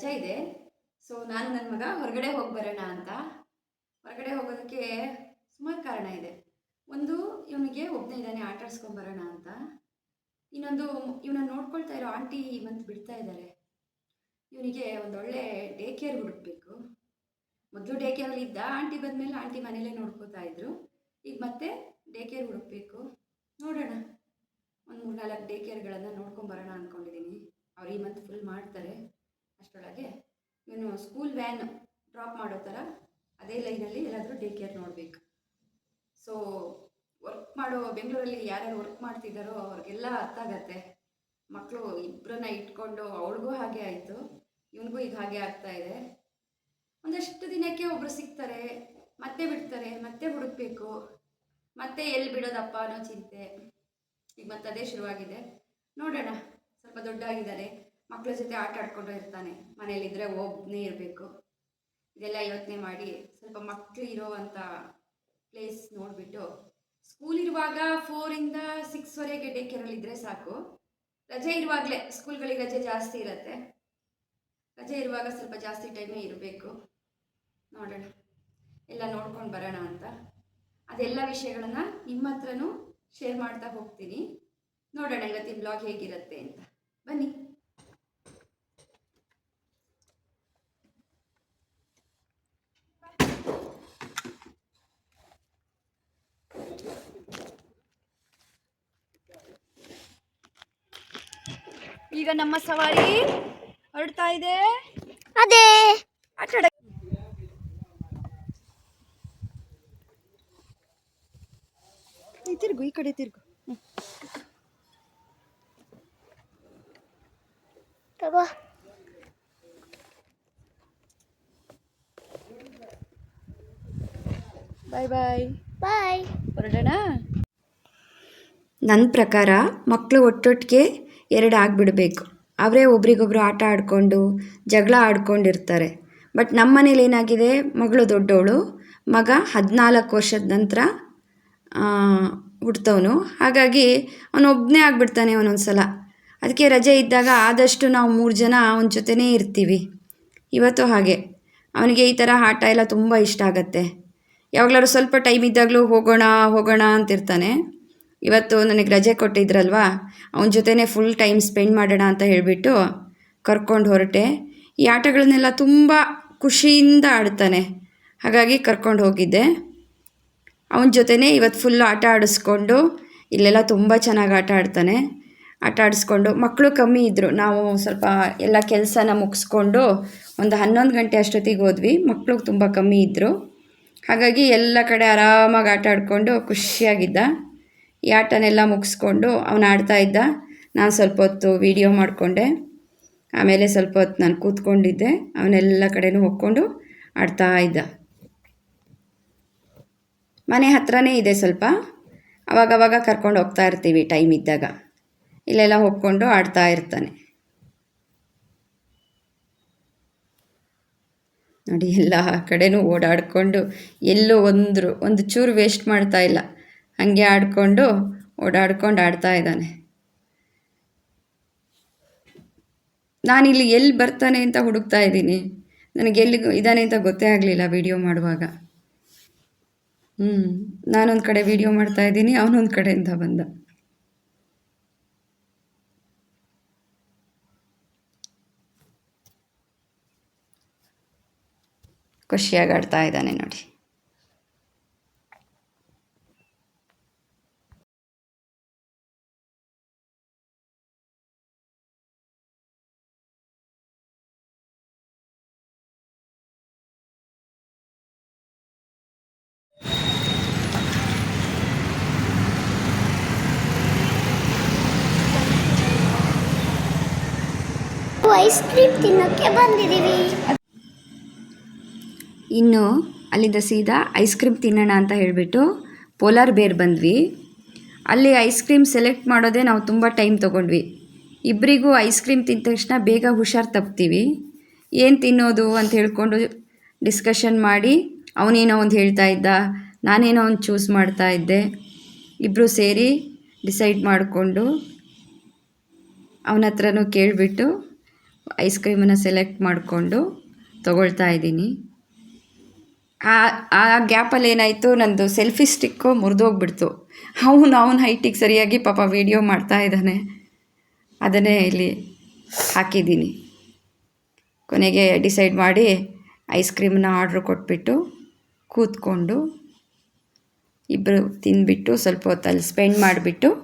ರಜೆ ಇದೆ. ಸೊ ನಾನು ನನ್ನ ಮಗ ಹೊರಗಡೆ ಹೋಗಿ ಬರೋಣ ಅಂತ. ಹೊರಗಡೆ ಹೋಗೋದಕ್ಕೆ ಸುಮಾರು ಕಾರಣ ಇದೆ. ಒಂದು, ಇವನಿಗೆ ಒಬ್ಬನೇ ಇದ್ದಾನೆ, ಆಟ ಬರೋಣ ಅಂತ. ಇನ್ನೊಂದು ಇವನ ನೋಡ್ಕೊಳ್ತಾ ಇರೋ ಆಂಟಿ ಬಂದು ಬಿಡ್ತಾ ಇದ್ದಾರೆ ಇವನಿಗೆ ಒಂದೊಳ್ಳೆ ಡೇ ಕೇರ್ ಹುಡುಕ್ಬೇಕು. ಮೊದಲು ಡೇ ಕೇರಲ್ಲಿ ಇದ್ದ ಆಂಟಿ ಬಂದಮೇಲೆ ಆಂಟಿ ಮನೇಲೇ ನೋಡ್ಕೋತಾ ಇದ್ರು. ಈಗ ಮತ್ತೆ ಡೇ ಕೇರ್ ಹುಡುಕ್ಬೇಕು. ನೋಡೋಣ. ಒಂದು ಮೂರು ನಾಲ್ಕು ಡೇ ಕೇರ್ಗಳನ್ನು ನೋಡ್ಕೊಂಬರೋಣ ಅಂದ್ಕೊಂಡಿದ್ದೀನಿ ಅವ್ರು ಈ ಮಂತ್ ಫುಲ್ ಮಾಡ್ತಾರೆ. ಅಷ್ಟರೊಳಗೆ ಇವನು ಸ್ಕೂಲ್ ವ್ಯಾನ್ ಡ್ರಾಪ್ ಮಾಡೋ ಥರ ಅದೇ ಲೈನಲ್ಲಿ ಎಲ್ಲಾದರೂ ಡೇ ಕೇರ್ ನೋಡಬೇಕು. ಸೊ ವರ್ಕ್ ಮಾಡೋ, ಬೆಂಗಳೂರಲ್ಲಿ ಯಾರ್ಯಾರು ವರ್ಕ್ ಮಾಡ್ತಿದ್ದಾರೋ ಅವ್ರಿಗೆಲ್ಲ ಅರ್ಥ ಆಗತ್ತೆ. ಮಕ್ಕಳು ಇಬ್ಬರನ್ನ ಇಟ್ಕೊಂಡು ಅವಳಿಗೂ ಹಾಗೆ ಆಯಿತು, ಇವನಿಗೂ ಈಗ ಹಾಗೆ ಆಗ್ತಾ ಇದೆ. ಒಂದಷ್ಟು ದಿನಕ್ಕೆ ಒಬ್ಬರು ಸಿಗ್ತಾರೆ, ಮತ್ತೆ ಬಿಡ್ತಾರೆ, ಮತ್ತೆ ಹುಡುಕ್ಬೇಕು, ಮತ್ತೆ ಎಲ್ಲಿ ಬಿಡೋದಪ್ಪ ಅನ್ನೋ ಚಿಂತೆ. ಈಗ ಮತ್ತೆ ಅದೇ ಶುರುವಾಗಿದೆ. ನೋಡೋಣ, ಸ್ವಲ್ಪ ದೊಡ್ಡ ಆಗಿದ್ದಾನೆ ಮಕ್ಕಳ ಜೊತೆ ಆಟ ಆಡ್ಕೊಂಡು ಇರ್ತಾನೆ. ಮನೇಲಿದ್ದರೆ ಒಬ್ಬನೇ ಇರಬೇಕು. ಇದೆಲ್ಲ ಯೋಚನೆ ಮಾಡಿ ಸ್ವಲ್ಪ ಮಕ್ಕಳು ಇರೋವಂಥ ಪ್ಲೇಸ್ ನೋಡಿಬಿಟ್ಟು ಸ್ಕೂಲ್ ಇರುವಾಗ ಫೋರಿಂದ ಸಿಕ್ಸ್ವರೆಗೆ ಡೇ ಕೇರಲ್ಲಿ ಇದ್ದರೆ ಸಾಕು. ರಜೆ ಇರುವಾಗಲೇ ಸ್ಕೂಲ್ಗಳಿಗೆ ರಜೆ ಜಾಸ್ತಿ ಇರುತ್ತೆ. ರಜೆ ಇರುವಾಗ ಸ್ವಲ್ಪ ಜಾಸ್ತಿ ಟೈಮೇ ಇರಬೇಕು. ನೋಡೋಣ. ಎಲ್ಲ ನೋಡ್ಕೊಂಡು ಬರೋಣ ಅಂತ. ಅದೆಲ್ಲ ವಿಷಯಗಳನ್ನು ನಿಮ್ಮ ಹತ್ರನೂ ಶೇರ್ ಮಾಡ್ತಾ ಹೋಗ್ತೀನಿ. ನೋಡೋಣ ಇವತ್ತಿನ ಬ್ಲಾಗ್ ಹೇಗಿರುತ್ತೆ ಅಂತ. ಬನ್ನಿ. ಈಗ ನಮ್ಮ ಸವಾರಿ ಹೊರಡ್ತಾ ಇದೆ. ಅದೇ. ಆಟ ತಿರುಗು ಈ ತಿರ್ಗು ಈ ಕಡೆ ತಿರುಗು. ತಗೋ. ಬಾಯ್ ಬಾಯ್ ಬಾಯ್ ಹೊರಡೋಣ? ನನ್ನ ಪ್ರಕಾರ ಮಕ್ಕಳು ಒಟ್ಟೊಟ್ಟಿಗೆ ಎರಡು ಆಗಿಬಿಡಬೇಕು. ಅವರೇ ಒಬ್ರಿಗೊಬ್ರು ಆಟ ಆಡಿಕೊಂಡು, ಜಗಳ ಆಡ್ಕೊಂಡಿರ್ತಾರೆ. ಬಟ್ ನಮ್ಮ ಮನೇಲಿ ಏನಾಗಿದೆ? ಮಗಳು ದೊಡ್ಡವಳು. ಮಗ ಹದಿನಾಲ್ಕು ವರ್ಷದ ನಂತರ ಹುಡ್ತವನು ಹಾಗಾಗಿ ಅವನೊಬ್ಬನೇ ಆಗಿಬಿಡ್ತಾನೆ ಒಂದೊಂದು ಸಲ ಅದಕ್ಕೆ ರಜೆ ಇದ್ದಾಗ ಆದಷ್ಟು ನಾವು ಮೂರು ಜನ ಅವನ ಜೊತೆನೇ ಇರ್ತೀವಿ. ಇವತ್ತು ಹಾಗೆ. ಅವನಿಗೆ ಈ ಥರ ಆಟ ಎಲ್ಲ ತುಂಬ ಇಷ್ಟ ಆಗತ್ತೆ. ಯಾವಾಗಲಾದ್ರು ಸ್ವಲ್ಪ ಟೈಮ್ ಇದ್ದಾಗಲೂ ಹೋಗೋಣ ಹೋಗೋಣ ಅಂತಿರ್ತಾನೆ. ಇವತ್ತು ನನಗೆ ರಜೆ ಕೊಟ್ಟಿದ್ರಲ್ವಾ? ಅವನ ಜೊತೆನೇ ಫುಲ್ ಟೈಮ್ ಸ್ಪೆಂಡ್ ಮಾಡೋಣ ಅಂತ ಹೇಳಿಬಿಟ್ಟು ಕರ್ಕೊಂಡು ಹೊರಟೆ. ಈ ಆಟಗಳನ್ನೆಲ್ಲ ತುಂಬ ಖುಷಿಯಿಂದ ಆಡ್ತಾನೆ. ಹಾಗಾಗಿ ಕರ್ಕೊಂಡು ಹೋಗಿದ್ದೆ. ಅವನ ಜೊತೆನೇ ಇವತ್ತು ಫುಲ್ ಆಟ ಆಡಿಸ್ಕೊಂಡು ಇಲ್ಲೆಲ್ಲ ತುಂಬ ಚೆನ್ನಾಗಿ ಆಟ ಆಡ್ತಾನೆ. ಆಟ ಆಡಿಸ್ಕೊಂಡು ಮಕ್ಕಳು ಕಮ್ಮಿ ಇದ್ದರು ನಾವು ಸ್ವಲ್ಪ ಎಲ್ಲ ಕೆಲಸನ ಮುಗಿಸ್ಕೊಂಡು ಒಂದು ಹನ್ನೊಂದು ಗಂಟೆ ಅಷ್ಟೊತ್ತಿಗೆ ಹೋದ್ವಿ. ಮಕ್ಕಳು ತುಂಬ ಕಮ್ಮಿ ಇದ್ದರು ಹಾಗಾಗಿ ಎಲ್ಲ ಕಡೆ ಆರಾಮಾಗಿ ಆಟ ಆಡಿಕೊಂಡು ಖುಷಿಯಾಗಿದ್ದ. ಈ ಆಟನೆಲ್ಲ ಮುಗಿಸ್ಕೊಂಡು ಅವನು ಆಡ್ತಾ ಇದ್ದ. ನಾನು ಸ್ವಲ್ಪ ಹೊತ್ತು ವೀಡಿಯೋ ಮಾಡಿಕೊಂಡೆ. ಆಮೇಲೆ ಸ್ವಲ್ಪ ಹೊತ್ತು ನಾನು ಕೂತ್ಕೊಂಡಿದ್ದೆ. ಅವನೆಲ್ಲ ಕಡೆನೂ ಹೋಗ್ಕೊಂಡು ಆಡ್ತಾ ಇದ್ದ. ಮನೆ ಹತ್ರನೇ ಇದೆ ಸ್ವಲ್ಪ. ಅವಾಗವಾಗ ಕರ್ಕೊಂಡು ಹೋಗ್ತಾ ಇರ್ತೀವಿ ಟೈಮ್ ಇದ್ದಾಗ. ಇಲ್ಲೆಲ್ಲ ಹೋಗ್ಕೊಂಡು ಆಡ್ತಾ ಇರ್ತಾನೆ. ನೋಡಿ, ಎಲ್ಲ ಕಡೆನೂ ಓಡಾಡಿಕೊಂಡು ಎಲ್ಲೂ ಒಂದು ಒಂದು ಚೂರು ವೇಸ್ಟ್ ಮಾಡ್ತಾ ಇಲ್ಲ. ಹಾಗೆ ಆಡಿಕೊಂಡು ಓಡಾಡ್ಕೊಂಡು ಆಡ್ತಾ ಇದ್ದಾನೆ. ನಾನಿಲ್ಲಿ ಎಲ್ಲಿ ಬರ್ತಾನೆ ಅಂತ ಹುಡುಕ್ತಾ ಇದ್ದೀನಿ. ನನಗೆ ಎಲ್ಲಿ ಇದ್ದಾನೆ ಅಂತ ಗೊತ್ತೇ ಆಗಲಿಲ್ಲ ವಿಡಿಯೋ ಮಾಡುವಾಗ. ಹ್ಞೂ ನಾನೊಂದು ಕಡೆ ವಿಡಿಯೋ ಮಾಡ್ತಾ ಇದ್ದೀನಿ, ಅವನೊಂದು ಕಡೆಯಿಂದ ಬಂದ. ಖುಷಿಯಾಗಿ ಆಡ್ತಾ ಇದ್ದಾನೆ ನೋಡಿ. ಐಸ್ ಕ್ರೀಮ್ ತಿನ್ನೋಕ್ಕೆ ಬಂದಿದ್ದೀವಿ. ಇನ್ನು ಅಲ್ಲಿಂದ ಸೀದಾ ಐಸ್ ಕ್ರೀಮ್ ತಿನ್ನೋಣ ಅಂತ ಹೇಳಿಬಿಟ್ಟು ಪೋಲಾರ್ ಬೇರ್ ಬಂದ್ವಿ. ಅಲ್ಲಿ ಐಸ್ ಕ್ರೀಮ್ ಸೆಲೆಕ್ಟ್ ಮಾಡೋದೇ ನಾವು ತುಂಬ ಟೈಮ್ ತೊಗೊಂಡ್ವಿ. ಇಬ್ಬರಿಗೂ ಐಸ್ ಕ್ರೀಮ್ ತಿಂದ ತಕ್ಷಣ ಬೇಗ ಹುಷಾರು ತಪ್ತೀವಿ. ಏನು ತಿನ್ನೋದು ಅಂತ ಹೇಳ್ಕೊಂಡು ಡಿಸ್ಕಷನ್ ಮಾಡಿ ಅವನೇನೋ ಒಂದು ಹೇಳ್ತಾ ಇದ್ದ, ನಾನೇನೋ ಒಂದು ಚೂಸ್ ಮಾಡ್ತಾ ಇದ್ದೆ. ಇಬ್ಬರು ಸೇರಿ ಡಿಸೈಡ್ ಮಾಡಿಕೊಂಡು ಅವನ ಹತ್ರನೂ ಕೇಳಿಬಿಟ್ಟು ಐಸ್ ಕ್ರೀಮನ್ನು ಸೆಲೆಕ್ಟ್ ಮಾಡಿಕೊಂಡು ತಗೊಳ್ತಾ ಇದ್ದೀನಿ. ಆ ಆ ಗ್ಯಾಪಲ್ಲಿ ಏನಾಯಿತು, ನಂದು ಸೆಲ್ಫಿ ಸ್ಟಿಕ್ಕು ಮುರಿದೋಗ್ಬಿಡ್ತು ಅವನು ಅವನ ಹೈಟಿಗೆ ಸರಿಯಾಗಿ ಪಾಪ ವೀಡಿಯೋ ಮಾಡ್ತಾ ಇದ್ದಾನೆ. ಅದನ್ನೇ ಇಲ್ಲಿ ಹಾಕಿದ್ದೀನಿ. ಕೊನೆಗೆ ಡಿಸೈಡ್ ಮಾಡಿ ಐಸ್ ಕ್ರೀಮನ್ನ ಆರ್ಡ್ರ್ ಕೊಟ್ಬಿಟ್ಟು ಕೂತ್ಕೊಂಡು ಇಬ್ಬರು ತಿಂದ್ಬಿಟ್ಟು ಸ್ವಲ್ಪ ಹೊತ್ತಲ್ಲಿ ಸ್ಪೆಂಡ್ ಮಾಡಿಬಿಟ್ಟು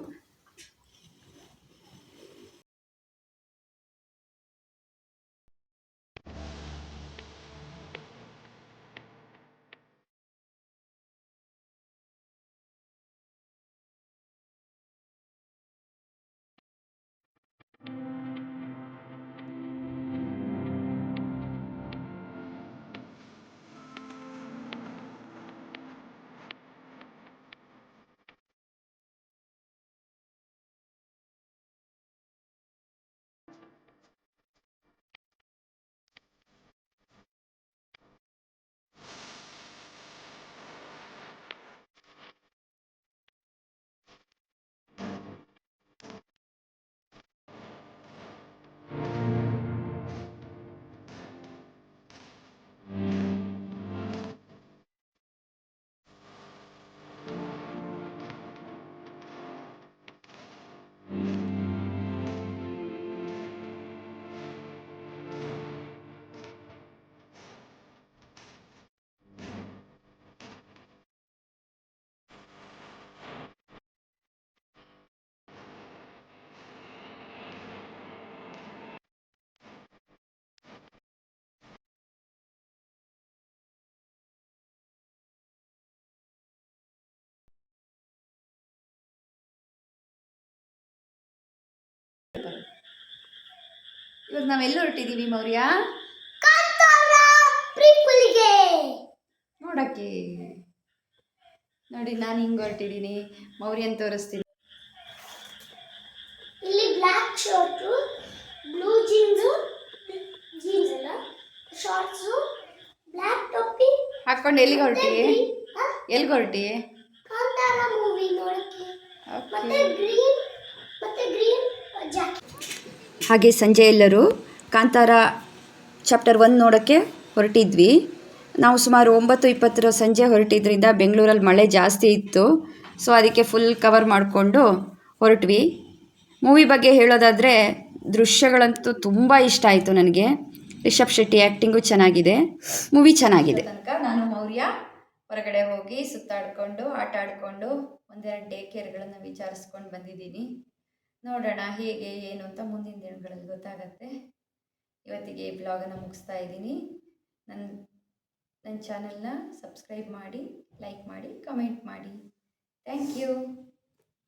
ಇವಾಗ ನಾವೆಲ್ಲ ಹೊರಟಿದ್ದೀವಿ ಮೌರ್ಯ? ನೋಡಕ್ಕೆ. ನೋಡಿ ನಾನು ಹಿಂಗೆ ಹೊರಟಿದ್ದೀನಿ ಮೌರ್ಯನ್ ತೋರಿಸ್ತೀನಿ. ಇಲ್ಲಿ black shirt blue jeans jeans ಅಲ್ಲ ಶಾರ್ಟ್ಸು ಬ್ಲ್ಯಾಕ್ ಟೊಪ್ಪಿ. ಹಾಕ್ಕೊಂಡು ಎಲ್ಲಿಗೆ ಹೊರಟಿ? ಎಲ್ಲಿಗೆ ಹೊರಟಿ? ಕಾಂತಾರ ಮೂವಿ ನೋಡಕ್ಕೆ. ಮತ್ತೆ ಗ್ರೀನ್ ಮತ್ತೆ ಗ್ರೀನ್ ಹಾಗೆ ಸಂಜೆ ಎಲ್ಲರೂ ಕಾಂತಾರ ಚಾಪ್ಟರ್ ಒನ್ ನೋಡೋಕ್ಕೆ ಹೊರಟಿದ್ವಿ. ನಾವು ಸುಮಾರು ಒಂಬತ್ತು ಇಪ್ಪತ್ತರ ಸಂಜೆ ಹೊರಟಿದ್ರಿಂದ ಬೆಂಗಳೂರಲ್ಲಿ ಮಳೆ ಜಾಸ್ತಿ ಇತ್ತು. ಸೊ ಅದಕ್ಕೆ ಫುಲ್ ಕವರ್ ಮಾಡಿಕೊಂಡು ಹೊರಟ್ವಿ. ಮೂವಿ ಬಗ್ಗೆ ಹೇಳೋದಾದರೆ ದೃಶ್ಯಗಳಂತೂ ತುಂಬ ಇಷ್ಟ ಆಯಿತು ನನಗೆ. ರಿಷಬ್ ಶೆಟ್ಟಿ ಆ್ಯಕ್ಟಿಂಗು ಚೆನ್ನಾಗಿದೆ. ಮೂವಿ ಚೆನ್ನಾಗಿದೆ. ತನಕ ನಾನು ಮೌರ್ಯ ಹೊರಗಡೆ ಹೋಗಿ ಸುತ್ತಾಡಿಕೊಂಡು, ಆಟ ಆಡಿಕೊಂಡು ಒಂದೆರಡು ಡೇ ಕೇರ್ಗಳನ್ನು ವಿಚಾರಿಸ್ಕೊಂಡು ಬಂದಿದ್ದೀನಿ. ನೋಡೋಣ ಹೇಗೆ, ಏನು ಅಂತ ಮುಂದಿನ ದಿನಗಳಲ್ಲಿ ಗೊತ್ತಾಗತ್ತೆ. ಇವತ್ತಿಗೆ ಈ ಬ್ಲಾಗನ್ನು ಮುಗಿಸ್ತಾ ಇದ್ದೀನಿ. ನನ್ನ ನನ್ನ ಚಾನಲ್ನ ಸಬ್ಸ್ಕ್ರೈಬ್ ಮಾಡಿ, ಲೈಕ್ ಮಾಡಿ, ಕಮೆಂಟ್ ಮಾಡಿ. Thank you.